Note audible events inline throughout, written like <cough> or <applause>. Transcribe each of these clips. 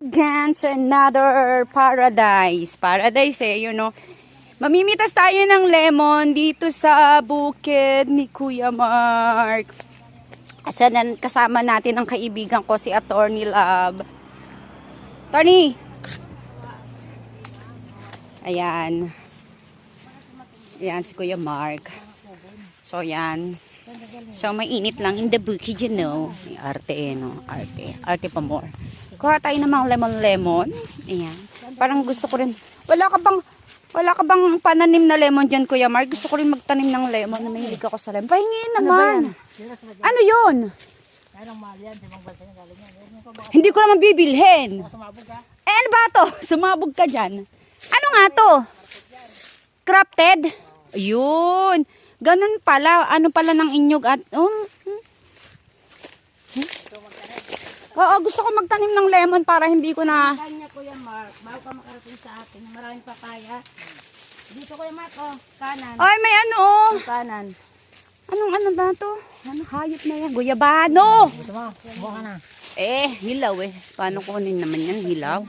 To another paradise. Paradise eh, you know. Mamimitas tayo ng lemon dito sa bukid ni Kuya Mark. Kasi nan- kasama natin ang kaibigan ko si Attorney Love. Attorney! Ayan. Ayan si Kuya Mark. So, yan. So, may init lang in the bukid, you know. Arte eh, no? Arte. Arte pa more. Kuha tayo ng mga lemon-lemon. Ayan. Parang gusto ko rin. Wala ka bang, wala ka bang pananim na lemon dyan, Kuya Mark? Gusto ko rin magtanim ng lemon. Mahilig ako sa lemon. Pahingin naman. Ano yun? Hindi ko naman bibilhin. Eh, ano ba to? <laughs> Sumabog ka dyan. Ano nga to? Crafted? Ayun. Ganun pala. Ano pala ng inyog at... Um, hmm. Oo, gusto ko magtanim ng lemon para hindi ko na... Kanya Kuya Mark, bago ka makarating sa akin, maraming papaya. Dito Kuya Mark, oh, kanan. Ay, may ano oh. Kanan. Anong ano ba to? Ano hayop na yan? Guyabano! Dito mo, buka na. Eh, hilaw eh. Paano kunin naman yan? Hilaw?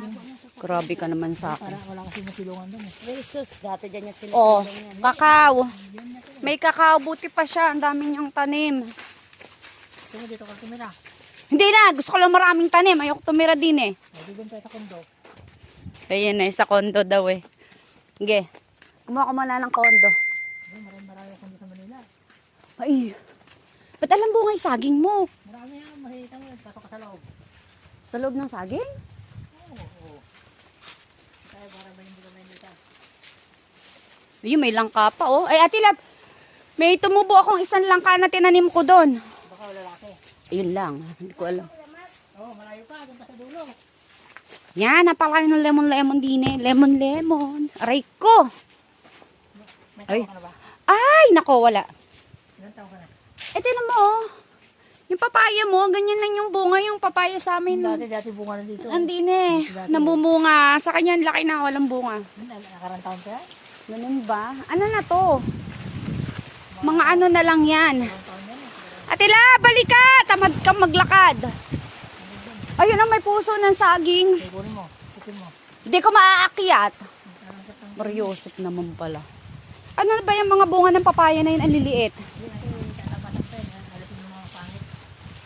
Grabe ka naman sa akin. Wala kasi masilungan doon eh. Jesus, dati dyan niya sila. Oh, kakao. May kakao, buti pa siya. Ang dami niyang tanim. Sino dito ka tumira? Hindi na, gusto ko lang maraming tanim. Ayoko tumira din eh. Doon tayo sa kondo. Daw eh. Sige, kumuha ko muna ng kondo. Hindi, marami marami kondo sa Manila. Ay, ba't alam bunga yung saging mo? Marami yan, mahita mo, tato ka sa loob. Sa loob ng saging? Oo, oo. Kaya para ba hindi ka Manila? Ayun, may langka pa oh. Ay, Ate Lab, may tumubo akong isang langka na tinanim ko doon. Baka wala lalaki. Ayun lang, hindi ko alam. Oh, malayo pa, doon pa sa dulo. Yan, napakayo ng lemon-lemon din eh. Lemon-lemon. Aray ko! May Ay. tawa ka na ba? Ay, nako, wala. Ilan ka na? Eh, tinan mo oh. Yung papaya mo, ganyan lang yung bunga yung papaya sa amin. Dati, dati bunga na dito. Hindi na eh. Namumunga. Sa kanya, laki na walang bunga. Nakarang taon ka? Ganun ba? Ano na to? Mga ano na lang yan. Atila, balik ka! Tamad kang maglakad. Ayun ang may puso ng saging. Hindi ko maaakyat. Mariosip naman pala. Ano ba yung mga bunga ng papaya na yun? Ang liliit.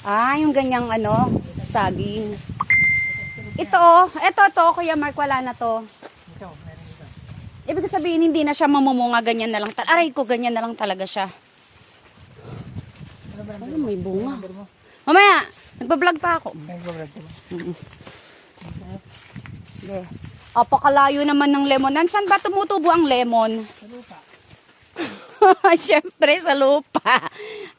Ah, yung ganyang ano, saging. Ito, oh. ito to, Kuya Mark, wala na to. Ibig sabihin, hindi na siya mamumunga, ganyan na lang. Aray ko, ganyan na lang talaga siya. Ano ba Ay, may bunga. Mamaya, nagbablog pa ako. Nag-vlog ko. Sige. Apakalayo naman ng lemonan. Saan ba tumutubo ang lemon? Sa lupa. <laughs> Siyempre, sa lupa.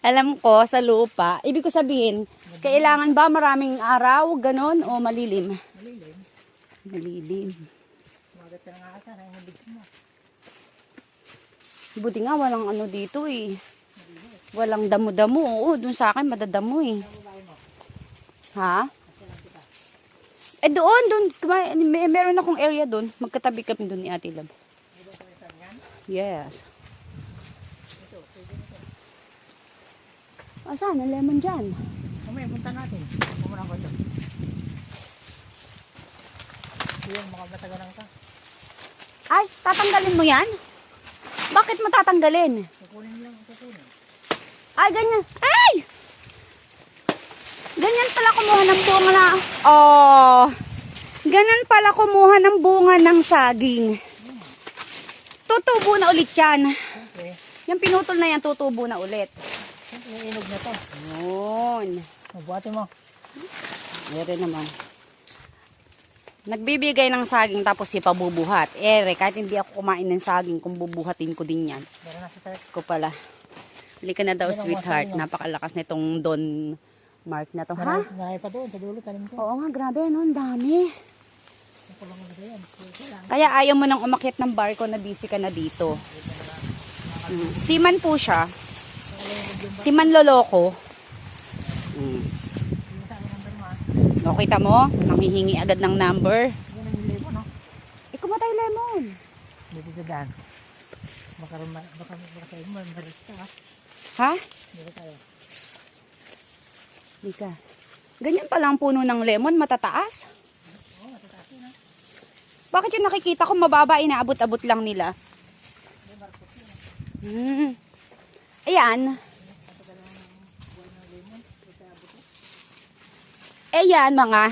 Alam ko, sa lupa. Ibig ko sabihin, kailangan ba maraming araw, ganon, o malilim? Malilim. Malilim. Magat ka na nga ata, nahihimig mo. Buti nga, walang ano dito eh. Walang damo-damo. Oo, dun sa akin, madadamo eh. Ha? Eh doon, doon, may, meron akong area doon. Magkatabi kami doon ni Ate Lab. Yes. Saan? Ang lemon dyan. Mamaya, punta natin. Pumunta ko ito. Yun, mga matagalang ka. Ay, tatanggalin mo yan? Bakit mo tatanggalin? Kukunin lang, kukunin. Ay, ganyan. Ay! Ganyan pala kumuha ng bunga na... Oh. Ganyan pala kumuha ng bunga ng saging. Tutubo na ulit yan. Siyempre, Yung pinutol na yan, tutubo na ulit. siyempre, inog na to. Yun. Mabuhati mo. Meron naman. Nagbibigay ng saging tapos ipabubuhat. Ere, kahit hindi ako kumain ng saging, kung bubuhatin ko din yan. Meron na sa ko pala. Hali ka na daw, sweetheart. Napakalakas nitong Don Mark na to, ha? Marami pa doon, sa dulo, talim ko. Oo nga, grabe, no? Ang dami. Kaya ayaw mo nang umakyat ng barko na busy ka na dito. Mm. Siman po siya. Siman loloko. Mm. Mo. O, kita mo? Nanghihingi agad ng number. No? Eh, kumatay lemon. Dito sa daan. Baka, baka, baka, baka tayo mo, marista, ha? Ha? Hindi ka. Ganyan pala ang puno ng lemon, matataas. Oo, Bakit yung nakikita ko mababa, inaabot-abot lang nila? Hmm. Ayan. Ayan, mga.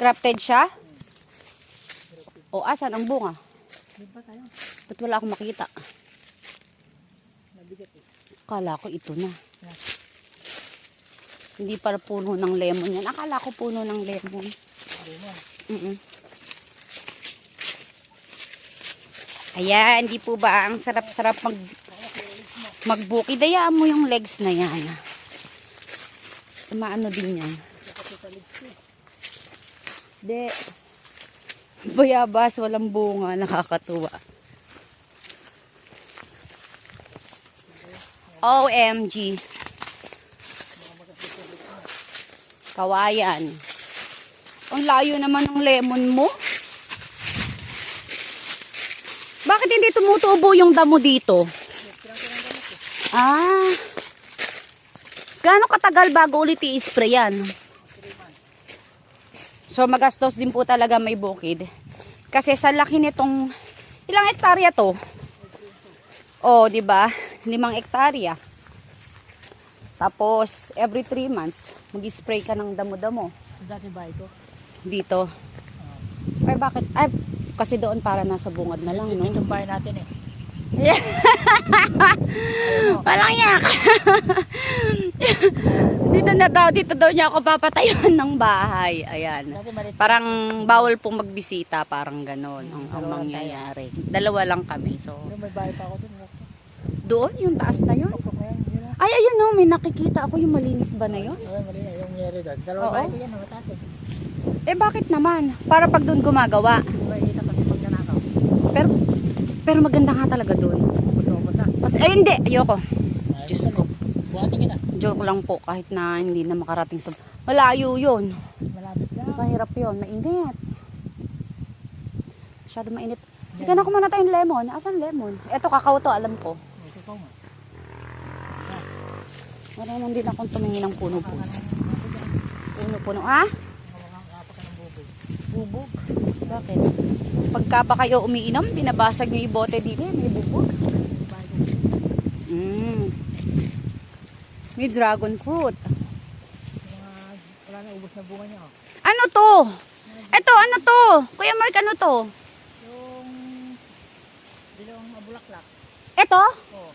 Crafted siya. O, asan ang bunga? Ba't wala akong makita? Akala ko ito na. Hindi para puno ng lemon yan. Akala ko puno ng lemon. Lemon. Mm Ayan, hindi po ba ang sarap-sarap mag magbukid. Dayaan mo yung legs na yan. Maano din yan. De. Bayabas, walang bunga, nakakatuwa. OMG. Kawayan. Ang layo naman ng lemon mo. Bakit hindi tumutubo yung damo dito? Ah. Gaano katagal bago ulit i-spray yan? So magastos din po talaga may bukid. Kasi sa laki nitong ilang hektarya to? Oh, 'di ba? Limang hektarya. Tapos every 3 months, mag-spray ka ng damo-damo Dati ba ito? dito. Ay bakit? Ay kasi doon para nasa bungad na lang, no? Itong bahay natin eh. <laughs> Walang yak. <laughs> dito na daw, dito daw niya ako papatayon ng bahay. Ayan. Parang bawal pong magbisita, parang ganon ang, ang mangyayari. Dalawa lang kami. So, may bahay pa ako dun. Doon, yung taas na yun. Yun. Ay, ayun no, may nakikita ako yung malinis ba na yun? Ay, mali na. Yung yeri doon. Dalawa Oo. yan. Ang mataas eh. Eh, bakit naman? Para pag doon gumagawa. Pero, pero maganda nga talaga doon. Kasi, ay hindi, ayoko. Diyos ko. Joke lang po, kahit na hindi na makarating sa... Malayo yun. Malapit lang. Mahirap yun, mainit. Masyado mainit. Hindi na kumana tayong lemon. Asan lemon? Eto, kakao to, alam ko. Ito ko nga. Marunong din akong tumingin ng puno-puno. Puno-puno. Ah? Bubog. Bakit? Pagka pa kayo umiinom, binabasag nyo yung bote dito, may bubog. Mm. May dragon fruit. Wala na ubos na bunga niya. Ano to? Eto, ano to? Kuya Mark, ano to? Yung dilawang mabulaklak. Eto? Oh.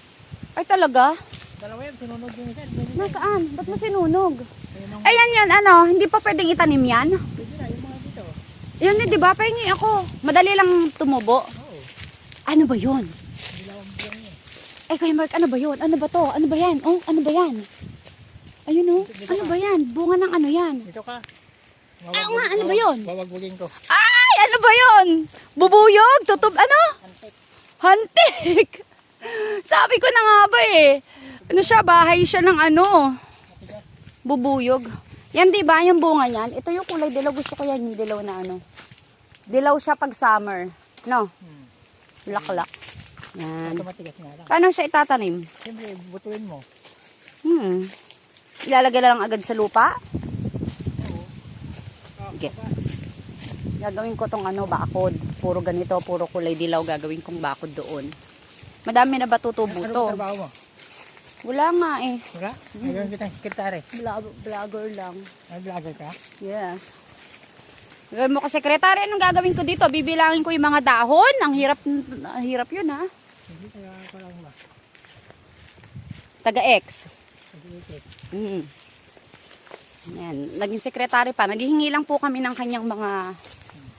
Ay talaga? Dalawa yan. Sinunod yung isa. Nasaan? Ba't mo sinunog? Ayan yan, ano, hindi pa pwedeng itanim yan. pwede na. Yung mga dito. Yan eh, di ba? Pahingi ako. Madali lang tumubo. Oo. Ano ba yun? Dilawang bunga niya. Eh, Kuya Mark, ano ba yun? Ano ba to? Ano ba yan? Oh, ano ba yan? Ayun oh. Ano ba yan? Bunga ng ano yan? Dito ka. Ah, nga, ano ba yun? Wawagbugin ko. Ay, ano ba yun? Bubuyog? Tutub, ano? Antek. Hantik! Sabi ko na nga ba eh. Ano siya, bahay siya ng ano. Bubuyog. Yan di ba yung bunga niyan? Ito yung kulay dilaw. Gusto ko yan yung dilaw na ano. Dilaw siya pag summer. No? Hmm. Laklak. Yan. Paano siya itatanim? Siyempre, butuin mo. Hmm. Ilalagay lang agad sa lupa? Sige. Gagawin ko tong ano, bakod. Puro ganito, puro kulay dilaw. Gagawin kong bakod doon. Madami na ba tutubo to? ang trabaho mo? Wala nga eh. Wala? Ngayon kitang sekretary. Vlog- vlogger lang. Ay, vlogger ka? Yes. Gawin mo ka sekretary, anong gagawin ko dito? Bibilangin ko yung mga dahon. Ang hirap, ang hirap yun ha. Hindi kaya ko lang ba? Taga-X. Pag-iikit. Mm. Yan. Naging sekretary pa. Naghihingi lang po kami ng kanyang mga,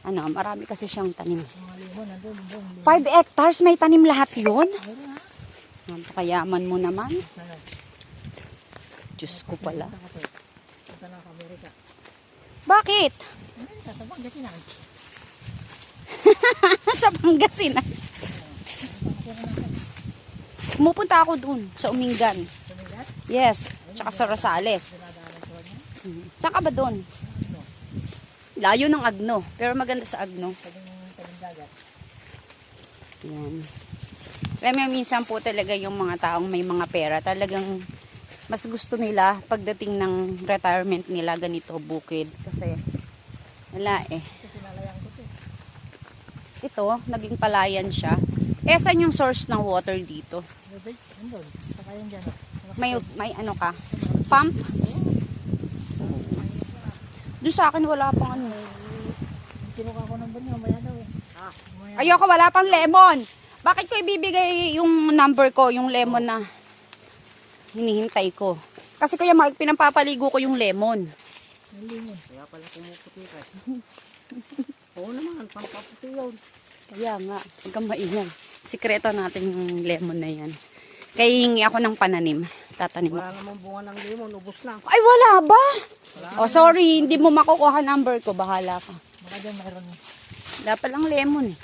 ano, marami kasi siyang tanim. Mga limon, nandun, doon. limon. 5 hectares, may tanim lahat yun. Napakayaman mo naman. Diyos ko pala. Bakit? <laughs> Sa Pangasinan. Pumupunta ako dun, sa Umingan. Yes, tsaka sa Rosales. Saan ka ba dun? Layo ng Agno, pero maganda sa Agno. Yan. Alam mo, minsan po talaga yung mga taong may mga pera, talagang mas gusto nila pagdating ng retirement nila ganito bukid. Kasi, wala eh. Ito naging palayan siya. Eh, saan yung source ng water dito? May, may ano ka? Pump? Doon sa akin wala pang ano. Kinuha ko ng banyo. Mamaya daw eh. Ah. Ayoko, wala pang lemon. Bakit ko ibibigay yung number ko, yung lemon na hinihintay ko? Kasi kaya Mark, pinampapaligo ko yung lemon. Nalimun. Kaya pala kumuputi ka. Oo naman, pampaputi yun. Kaya nga, huwag kang maingay. Sikreto natin yung lemon na yan. Kaya hingi ako ng pananim. Tatanim ako. Wala namang bunga ng limon. Ubus na. Ay, wala ba? Oh, sorry, hindi mo makukuha number ko. Bahala ka. Baka dyan mayroon. Wala palang lemon eh.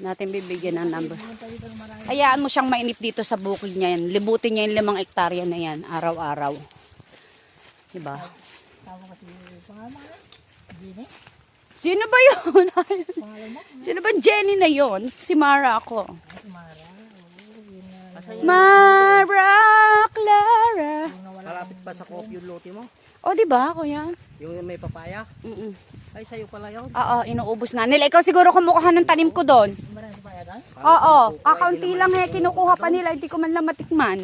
Natin bibigyan ng number. Hayaan mo siyang mainip dito sa bukid niya yan. Libutin niya yung limang ektarya na yan, araw-araw. Diba? Tama kasi pangalan. Gini. Sino ba yun? Pangalan mo. <laughs> Sino ba Jenny na yon? Si Mara ako. Ay, si Mara. Na. Mara Clara. Malapit pa sa kopyo yung lote mo. O, di ba ako yan? Yung may papaya. Mm-mm. Ay, sa'yo pala yun. Oo, inuubos nga nila. Ikaw siguro kumukuha ng tanim ko doon. Marami? Oo, kakaunti lang eh. Kinukuha pa nila. Hindi ko man lang matikman.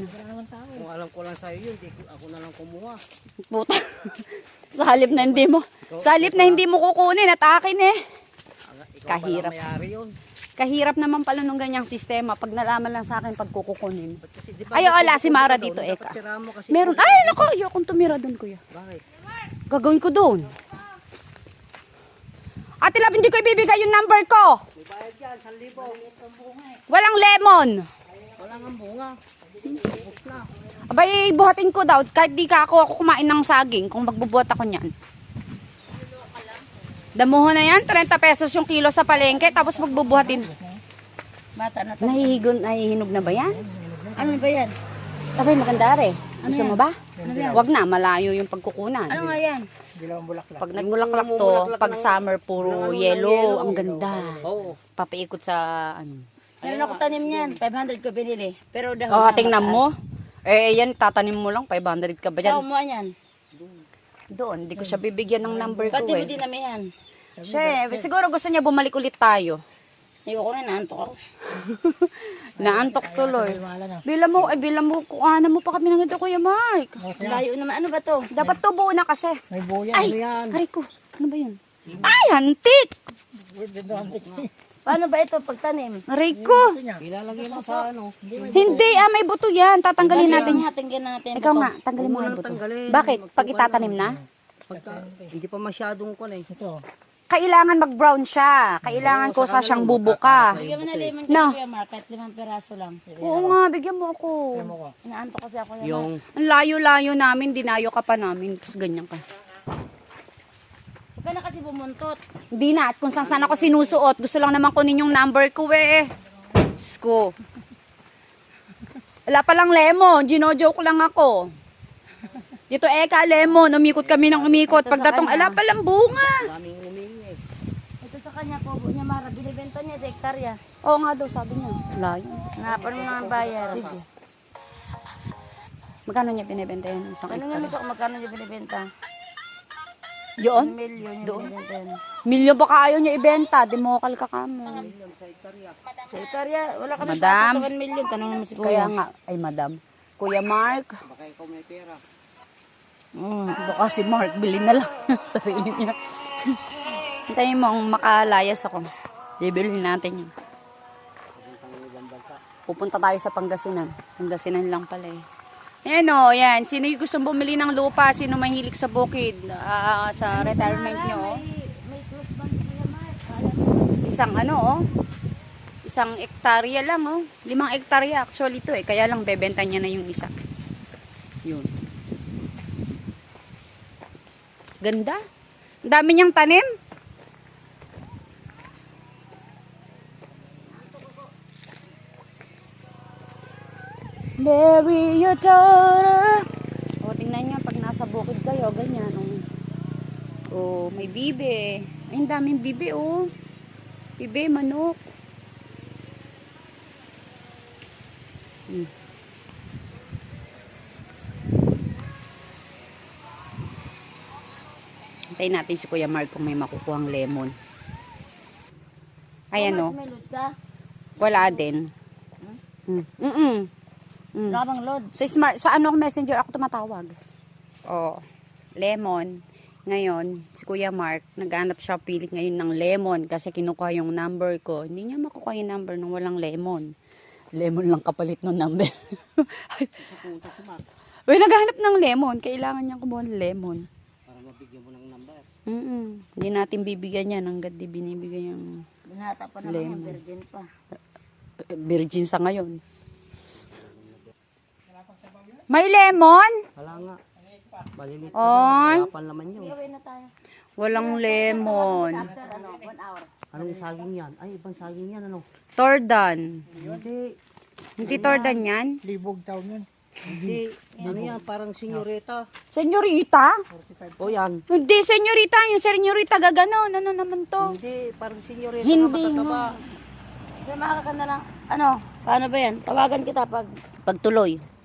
Kung alam ko lang sa'yo yun, ako na lang kumuha. Puta. <laughs> sa halip na hindi mo. Sa halip na hindi mo kukunin at akin eh. Ang- Ikaw Kahirap. pala mayari yun. Kahirap naman pala nung ganyang sistema pag nalaman lang sa akin pag kukukunin. Kasi, di ba, Ay, wala, si Mara dito, Eka. Meron. Ay, nako, ayokong tumira doon, kuya. Bakit? Gagawin ko doon. Ate Lab, hindi ko ibibigay yung number ko. May bayad yan, 1,000. Walang lemon. Wala nga bunga. Abay, buhatin ko daw. Kahit di ka ako, ako kumain ng saging kung magbubuhat ako niyan. Damuho na yan, 30 pesos yung kilo sa palengke, tapos magbubuhatin. Bata na to. Nahihigon, nahihinog na ba yan? Ano ba yan? Abay, maganda re. Gusto mo ba? Ano yan? Wag na, malayo yung pagkukunan. Ano nga yan? Dilawang bulaklak. Pag nagbulaklak to, pag summer, puro yellow, ang ganda. Oo. Papaikot sa, ano. Meron ako tanim niyan. 500 ko binili. Pero dahon Oh, na tingnan mataas. mo. Eh, yan, tatanim mo lang, 500 ka ba Saan dyan? kumuha niyan? Doon, hindi ko siya bibigyan ng number ko Ba't di mo eh. dinamihan? Siya, eh, siguro gusto niya bumalik ulit tayo. Ayoko na, naantok ako. <laughs> Naantok tuloy. Bila mo, eh, bila mo, kuhanan mo pa kami ng ito, Kuya Mark. Layo naman. Ano ba to? Dapat to buo na kasi. May buya. Ay, Ano yan? hari ko. Ano ba yun? Ay, hantik! Paano ba ito pagtanim? Aray ko! Ilalagay mo sa ano. Hindi, ah, may buto yan. Tatanggalin natin. Nga, tingnan natin. Ikaw nga, tanggalin mo nga yung buto. Bakit? Pag itatanim na? Pagka, hindi pa masyadong eh. Ito. Kailangan mag-brown siya. Kailangan ko sa siyang bubuka. Bigyan mo na lemon No. kasi Kuya Mark, kahit limang peraso lang. Oo nga, bigyan mo ako. Inaantok kasi ako yan. Yung Ang layo-layo namin, dinayo ka pa namin. Tapos ganyan ka. Huwag ka na kasi bumuntot. Hindi na, at kung saan saan ako sinusuot, gusto lang naman kunin yung number ko eh. Diyos ko. Wala palang lemon, gino-joke lang ako. Dito eka, lemon, umikot kami ng umikot. Pagdatong, ala palang bunga. daming humingi eh. Ito sa kanya, kubo niya Mara. Binibenta niya sa hektarya. Oo nga daw, sabi niya. Layo. Napan mo naman bayar. Sige. Magkano niya binibenta yan? Isang Ano nga nito kung magkano niya binibenta? Yun? Milyon yung binibenta yan. Milyo baka ayaw niya ibenta. Demokal ka kamo. Sa hektarya, wala kami Madam. sa 1 million. Tanong mo si Kaya Kuya. nga, ay madam. Kuya Mark. Baka ikaw may pera. Mm, baka si Mark, bilhin na lang <laughs> sarili niya. Hintayin mo makalayas ako. Bibilhin natin yun. Pupunta tayo sa Pangasinan. Pangasinan lang pala eh. Ayan o, yan. Sino yung gustong bumili ng lupa? Sino mahilig sa bukid? Ah, sa retirement nyo? Isang ano oh. Isang ektarya lang oh. Limang ektarya actually to eh. Kaya lang bebenta niya na yung isa. Yun. Ganda. Ang dami niyang tanim. Bury your daughter. O, tingnan niyo pag nasa bukid kayo, ganyan. Oh, oh may bibe. Ay, ang daming bibe, oh. Bibe, manok. Hmm. Hintayin natin si Kuya Mark kung may makukuhang lemon. Ayan o. Load ka? Wala din. Mm. Mm-mm. Mm. Wala bang load? Sa smart, sa ano messenger ako tumatawag. Oh, lemon. Ngayon, si Kuya Mark, naghanap siya pilit ngayon ng lemon kasi kinukuha yung number ko. Hindi niya makukuha yung number nung walang lemon. Lemon lang kapalit ng number. <laughs> Uy, naghanap ng lemon. Kailangan niya kumuha ng lemon. Para mabigyan mo ng number. Mm Hindi natin bibigyan yan hanggat di binibigyan yung Binata pa naman Lemon. yung virgin pa. virgin sa ngayon. May lemon? Wala nga. Malilit pa lang. Wala pa naman yun. Gawin na tayo. Walang lemon. Ano. Anong saging yan? Ay, ibang saging yan ano? Tordan. Hindi. Hindi tordan yan? Libog taon yan. Hindi. Ano yan? Parang senyorita. Senyorita? O yan. Hindi, senyorita. Yung senyorita gaganon. Ano naman to? Hindi. Parang senyorita Hindi na matataba. Kaya makaka na lang. Ano? Paano ba yan? Tawagan kita pag Pagtuloy.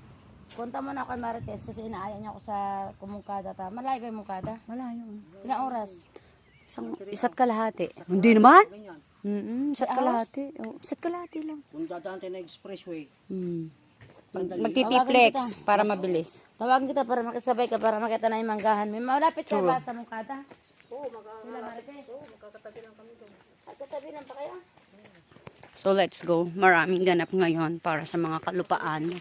Punta mo na kay Marites kasi inaaya niya ako sa kumungkada ta. Malayo ba yung mungkada? Malayo. Ilang oras? Isang, isa't kalahati. Hindi naman? Ganyan. Mm isa't kalahati. Oh, isa't kalahati lang. Kung dadaan tayo na expressway. Mm. Magtitiplex para mabilis. Tawagan kita para makisabay ka para makita na yung manggahan. May malapit ka ba sa mungkada? Oo, magkakatabi lang kami doon. At katabi lang pa kaya? So let's go. Maraming ganap ngayon para sa mga kalupaan.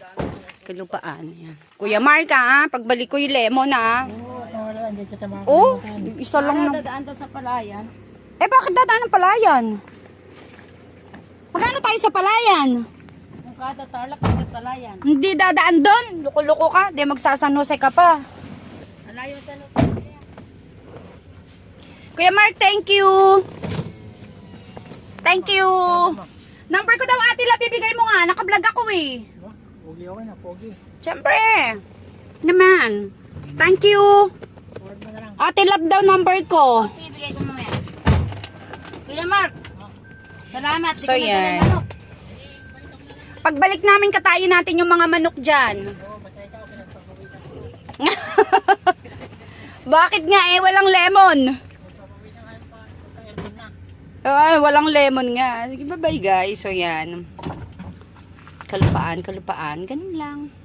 Kalupaan. Yan. Kuya Mark ha, pagbalik ko yung lemon ha. Oo, kita mga Oh, isa lang Para na. dadaan daw sa palayan. Eh bakit dadaan ng palayan? Magkano tayo sa palayan? Mungkada, tarlak, hanggat palayan. Hindi dadaan doon. Loko-loko ka. Di magsasan Jose ka pa. Malayo sa loob. Kuya Mark, thank you. Thank you. Number ko daw ate la bibigay mo nga. Nakablog ako eh. Pogi okay na, pogi. Siyempre. Naman. Thank you. Huwag mo na lang. Ate love daw number ko. Sige, bigay ko mamaya. Kuya Mark, salamat. Di So, ko nadala yan. manok. Pagbalik namin katayin natin yung mga manok dyan. <laughs> Bakit nga eh, walang lemon? Ay, walang lemon nga. Sige, bye-bye guys. So, yan. Kalupaan, kalupaan. Ganun lang.